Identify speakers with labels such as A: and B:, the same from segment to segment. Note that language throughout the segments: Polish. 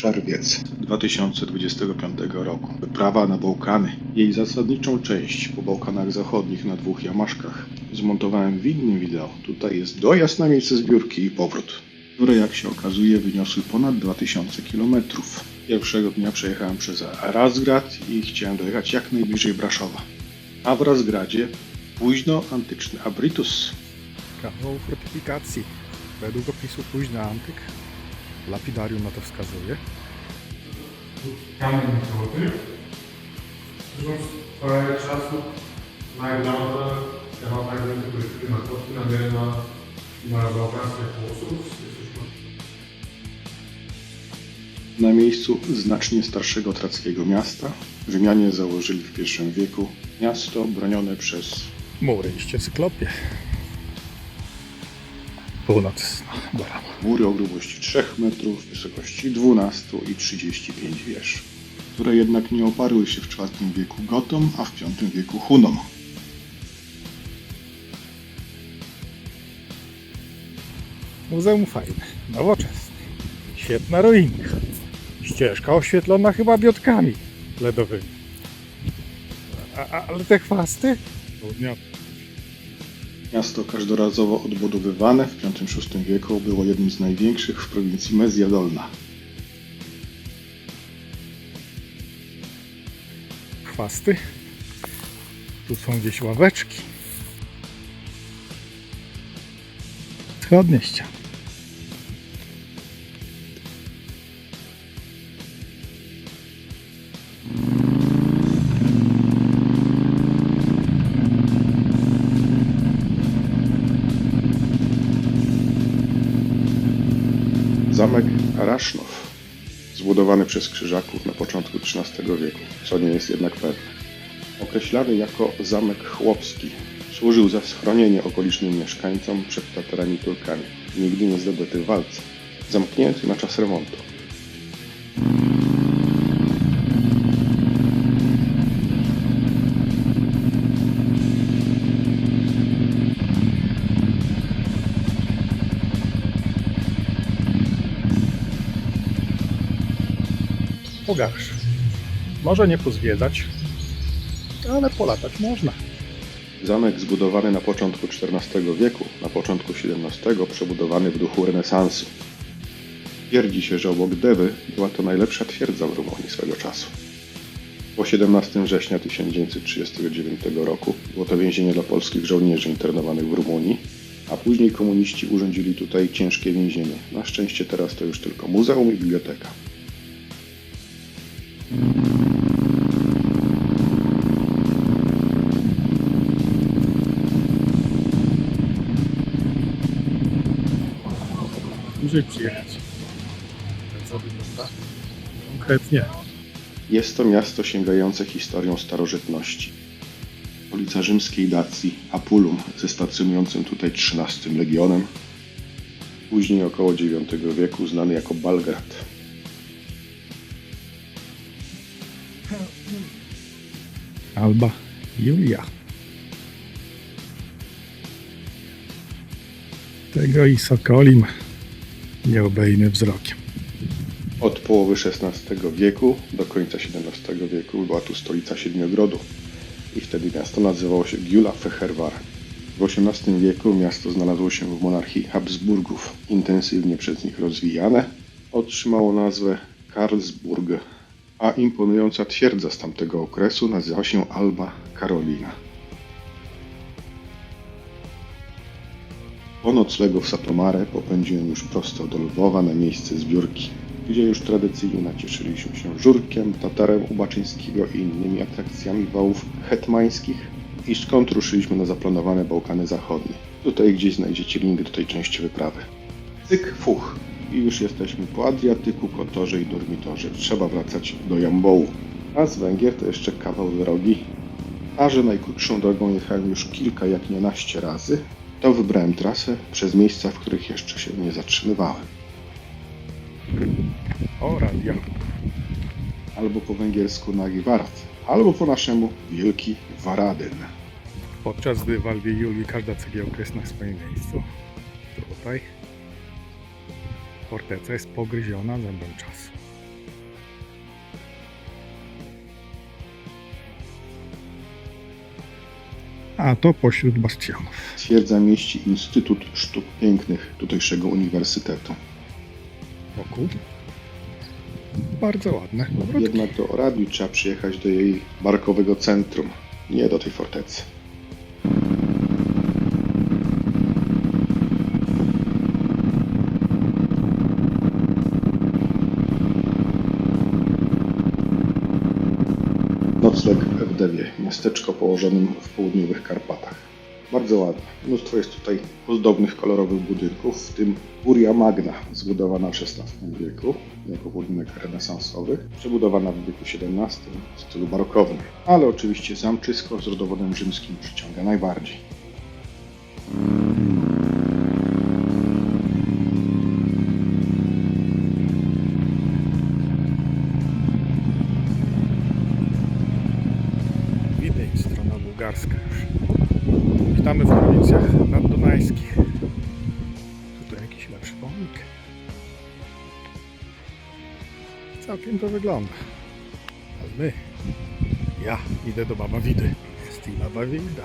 A: Czerwiec 2025 roku. Wyprawa na Bałkany. Jej zasadniczą część po Bałkanach Zachodnich na dwóch Jamaszkach zmontowałem w innym wideo. Tutaj jest dojazd na miejsce zbiórki i powrót, które jak się okazuje wyniosły ponad 2000 km. Pierwszego dnia przejechałem przez Razgrad i chciałem dojechać jak najbliżej Braszowa. A w Razgradzie późno antyczny Abritus.
B: Kawał fortyfikacji. Według opisu późny antyk. Lapidarium na to wskazuje.
C: Kamień złoty. Zresztą parę czasu nagląda temat agentów turystyki na kotki namierna na bałkańskich włosów.
A: Na miejscu znacznie starszego trackiego miasta Rzymianie założyli w I wieku miasto bronione przez
B: Mury i cyklopie. Północ Barama.
A: mury o grubości 3 metrów, wysokości 12 i 35 wież, które jednak nie oparły się w IV wieku Gotom, a w V wieku Hunom.
B: Muzeum fajne, nowoczesne. Świetna ruinka. Ścieżka oświetlona chyba biotkami ledowymi. A, a, ale te chwasty? Południowe.
A: Miasto każdorazowo odbudowywane w V-VI wieku było jednym z największych w prowincji Mezja Dolna.
B: Chwasty. Tu są gdzieś ławeczki. Wschodnie ściany.
A: Zamek Arasznow, zbudowany przez Krzyżaków na początku XIII wieku, co nie jest jednak pewne. Określany jako zamek chłopski, służył za schronienie okolicznym mieszkańcom przed Tatarami Turkami, nigdy nie zdobyty w walce, zamknięty na czas remontu.
B: Może nie pozwiedzać, ale polatać można.
A: Zamek zbudowany na początku XIV wieku, na początku XVII przebudowany w duchu renesansu. Twierdzi się, że obok Dewy była to najlepsza twierdza w Rumunii swego czasu. Po 17 września 1939 roku było to więzienie dla polskich żołnierzy internowanych w Rumunii, a później komuniści urządzili tutaj ciężkie więzienie. Na szczęście teraz to już tylko muzeum i biblioteka.
B: Bliżej przyjechać. Co wygląda? Konkretnie.
A: Jest to miasto sięgające historią starożytności. Stolica rzymskiej Dacji, Apulum, ze stacjonującym tutaj XIII Legionem. Później około IX wieku znany jako Balgrad.
B: Alba Julia. Tego i Sokolim nie obejmę wzrokiem.
A: Od połowy XVI wieku do końca XVII wieku była tu stolica Siedmiogrodu i wtedy miasto nazywało się Giula Fehervar. W XVIII wieku miasto znalazło się w monarchii Habsburgów, intensywnie przez nich rozwijane. Otrzymało nazwę Karlsburg, a imponująca twierdza z tamtego okresu nazywa się Alba Karolina. Po noclegu w Satomare popędziłem już prosto do Lwowa na miejsce zbiórki, gdzie już tradycyjnie nacieszyliśmy się żurkiem, tatarem ubaczyńskiego i innymi atrakcjami wałów hetmańskich i skąd ruszyliśmy na zaplanowane Bałkany Zachodnie. Tutaj gdzieś znajdziecie link do tej części wyprawy. Cyk, fuch. I już jesteśmy po Adriatyku, Kotorze i Durmitorze. Trzeba wracać do Jambołu. A z Węgier to jeszcze kawał drogi. A że najkrótszą drogą jechałem już kilka, jak razy, to wybrałem trasę przez miejsca, w których jeszcze się nie zatrzymywałem.
B: O, radia.
A: Albo po węgiersku Nagi Wart, albo po naszemu Wielki Waradyn.
B: Podczas gdy w Julii każda cegiełka jest na swoim miejscu. Tutaj forteca jest pogryziona zębem czasu. a to pośród bastionów.
A: Twierdza mieści Instytut Sztuk Pięknych tutejszego uniwersytetu.
B: Wokół? Bardzo ładne. Powrotki.
A: Jednak do Oradni trzeba przyjechać do jej barkowego centrum, nie do tej fortecy. W Dewie, miasteczko położonym w południowych Karpatach. Bardzo ładne. Mnóstwo jest tutaj ozdobnych, kolorowych budynków, w tym Curia Magna, zbudowana w XVI wieku jako budynek renesansowy, przebudowana w wieku XVII w stylu barokowym. Ale oczywiście zamczysko z rodowodem rzymskim przyciąga najbardziej.
B: Całkiem to wygląda. A my, ja idę do Baba Widy. Jest i Baba Wida.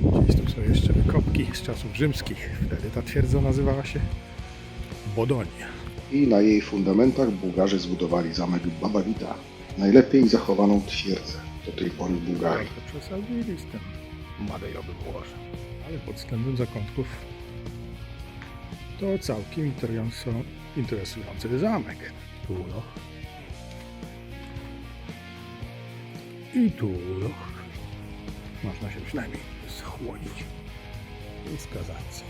B: Gdzieś tu są jeszcze wykopki z czasów rzymskich. Wtedy ta twierdza nazywała się Bodonia.
A: I na jej fundamentach Bułgarzy zbudowali zamek Babawita, najlepiej zachowaną twierdzę do tej pory w Bułgarii.
B: Trochę przesadzili z tym madejowym łożem. Ale pod względem zakątków to całkiem interesu- interesujący zamek. Loch. I tu loch. Można się przynajmniej schłodzić. I skazać.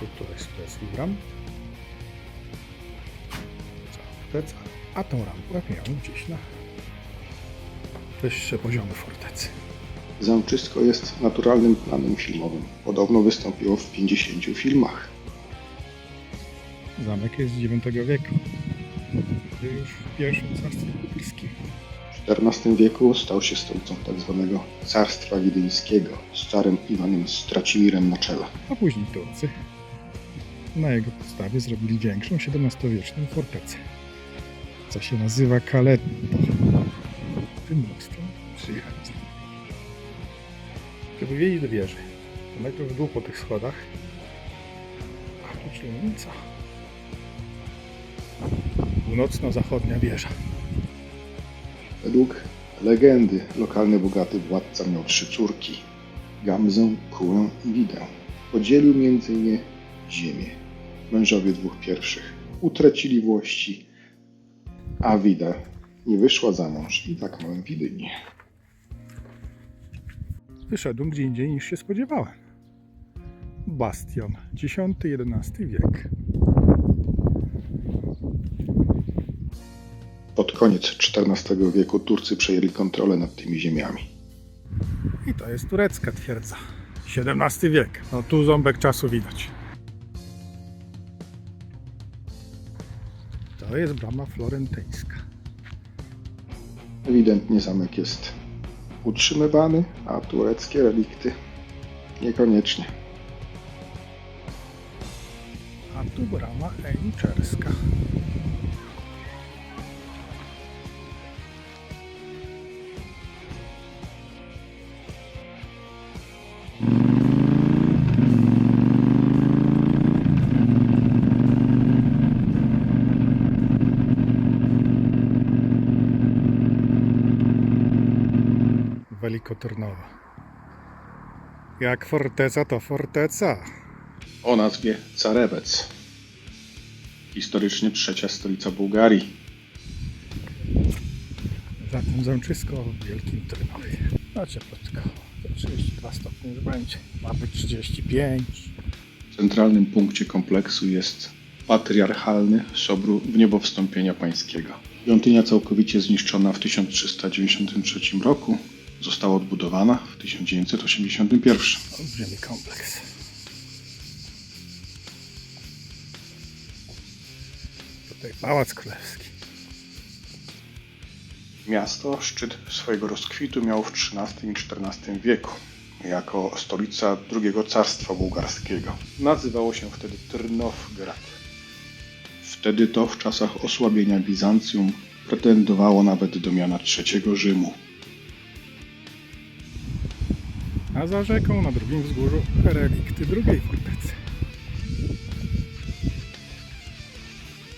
B: Tu to jest bram. Forteca. A tą rampę miałem gdzieś na wyższe poziomy fortecy.
A: Zamczysko jest naturalnym planem filmowym. Podobno wystąpiło w 50 filmach.
B: Zamek jest z IX wieku. Już w pierwszym carstwie.
A: W XIV wieku stał się stolicą tzw. Carstwa Wiedeńskiego z carem Iwanem Stracimirem na czele.
B: A później Turcy na jego podstawie zrobili większą XVII-wieczną fortecę, co się nazywa Kaletto. Tym mostem przyjechać. Żeby wjeździć do wieży, to najpierw w dół po tych schodach, a tu ślubnica. Północno-zachodnia wieża.
A: Według legendy lokalny bogaty władca miał trzy córki Gamzę, Kułę i Widę. Podzielił między nie ziemię. Mężowie dwóch pierwszych utracili włości, a Wida nie wyszła za mąż i tak małem Widynię.
B: Wyszedłem gdzie indziej niż się spodziewałem. Bastion, X-XI wiek.
A: Koniec XIV wieku Turcy przejęli kontrolę nad tymi ziemiami.
B: I to jest turecka twierdza. XVII wiek. No tu ząbek czasu widać. To jest brama florentyńska.
A: Ewidentnie zamek jest utrzymywany, a tureckie relikty niekoniecznie.
B: A tu brama eniczerska. Welikotornowa. Jak forteca to forteca.
A: O nazwie Carebec. Historycznie trzecia stolica Bułgarii.
B: Zatem zamczysko w Wielkim Trynowie. No cieplutko. To 32 stopnie już będzie. Ma być 35.
A: W centralnym punkcie kompleksu jest patriarchalny sobór Wniebowstąpienia Pańskiego. Świątynia całkowicie zniszczona w 1393 roku została odbudowana w 1981.
B: Olbrzymi kompleks. Tutaj Pałac Królewski.
A: Miasto szczyt swojego rozkwitu miało w XIII i XIV wieku jako stolica drugiego carstwa bułgarskiego. Nazywało się wtedy Trnowgrad. Wtedy to w czasach osłabienia Bizancjum pretendowało nawet do miana trzeciego Rzymu.
B: A za rzeką na drugim wzgórzu relikty drugiej fortecy.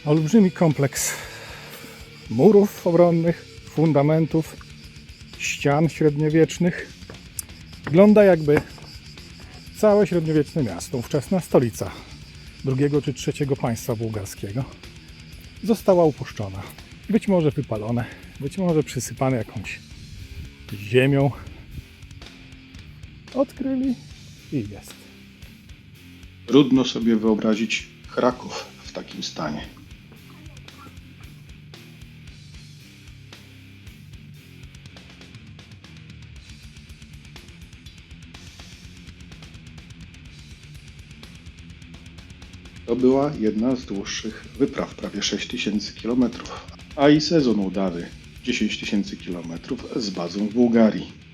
B: Olbrzymi kompleks murów obronnych, fundamentów, ścian średniowiecznych. Wygląda jakby całe średniowieczne miasto, ówczesna stolica drugiego czy trzeciego państwa bułgarskiego, została upuszczona. Być może wypalone, być może przysypane jakąś ziemią. Odkryli i jest.
A: Trudno sobie wyobrazić Kraków w takim stanie. To była jedna z dłuższych wypraw, prawie 6000 km, a i sezon udawy 10 tysięcy km z bazą w Bułgarii.